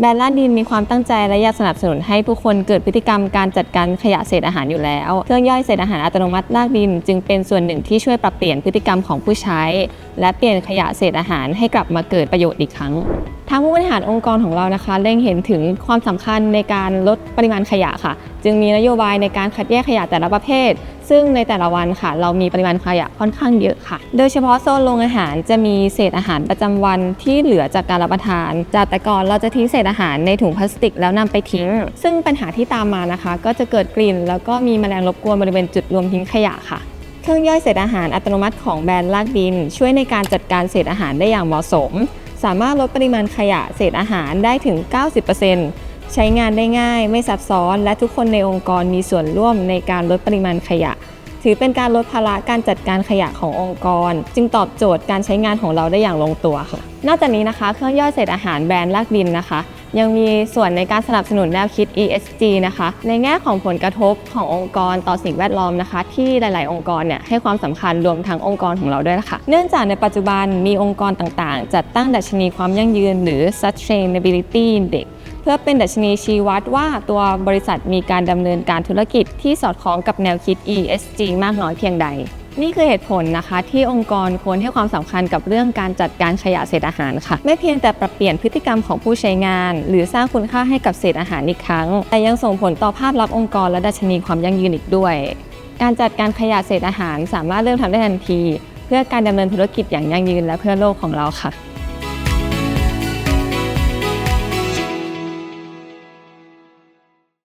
แบรนด์ลาดดินมีความตั้งใจและอยากสนับสนุนให้ผู้คนเกิดพฤติกรรมการจัดการขยะเศษอาหารอยู่แล้ว เครื่องย่อยเศษอาหารอัตโนมัติลาดดิน จึงเป็นส่วนหนึ่งที่ช่วยปรับเปลี่ยนพฤติกรรมของผู้ใช้ และเปลี่ยนขยะเศษอาหารให้กลับมาเกิดประโยชน์อีกครั้งทางผู้บริหารองค์กรของเรานะคะเล็งเห็นถึงความสำคัญในการลดปริมาณขยะค่ะ จึงมีนโยบายในการคัดแยกขยะแต่ละประเภท ซึ่งในแต่ละวันค่ะ เรามีปริมาณขยะค่อนข้างเยอะค่ะ โดยเฉพาะโซนโรงอาหารจะมีเศษอาหารประจำวันที่เหลือจากการรับประทาน จากแต่ก่อนเราจะทิ้งเศษอาหารในถุงพลาสติกแล้วนำไปทิ้ง ซึ่งปัญหาที่ตามมานะคะ ก็จะเกิดกลิ่น แล้วก็มีแมลงรบกวนบริเวณจุดรวมทิ้งขยะค่ะเครื่องย่อยเศษอาหารอัตโนมัติของแบรนด์ลากดิน ช่วยในการจัดการเศษอาหารได้อย่างเหมาะสม สามารถลดปริมาณขยะเศษอาหารได้ถึง 90%ใช้งานได้ง่ายไม่ซับซ้อน และทุกคนในองค์กรมีส่วนร่วมในการลดปริมาณขยะ ถือเป็นการลดภาระการจัดการขยะขององค์กร จึงตอบโจทย์การใช้งานของเราได้อย่างลงตัวค่ะ นอกจากนี้นะคะ เครื่องย่อยเศษอาหารแบรนด์ลากดินนะคะ ยังมีส่วนในการสนับสนุนแนวคิด ESG นะคะ ในแง่ของผลกระทบขององค์กรต่อสิ่งแวดล้อมนะคะ ที่หลาย ๆ องค์กรเนี่ยให้ความสำคัญรวมทั้งองค์กรของเราด้วยนะคะเนื่องจากในปัจจุบันมีองค์กรต่างๆ จัดตั้งดัชนีความยั่งยืน หรือ Sustainability Index เพื่อเป็นดัชนีชี้วัดว่าตัวบริษัทมีการดำเนินการธุรกิจที่สอดคล้องกับแนวคิด ESG มากน้อยเพียงใด นี่คือเหตุผลนะคะที่องค์กรควรให้ความสำคัญกับเรื่องการจัดการขยะเศษอาหารค่ะ ไม่เพียงแต่ปรับเปลี่ยนพฤติกรรมของผู้ใช้งาน หรือสร้างคุณค่าให้กับเศษอาหารอีกครั้ง แต่ยังส่งผลต่อภาพลักษณ์องค์กรและดัชนีความยั่งยืนอีกด้วย การจัดการขยะเศษอาหารสามารถเริ่มทำได้ทันที เพื่อการดำเนินธุรกิจอย่างยั่งยืนและเพื่อโลกของเราค่ะ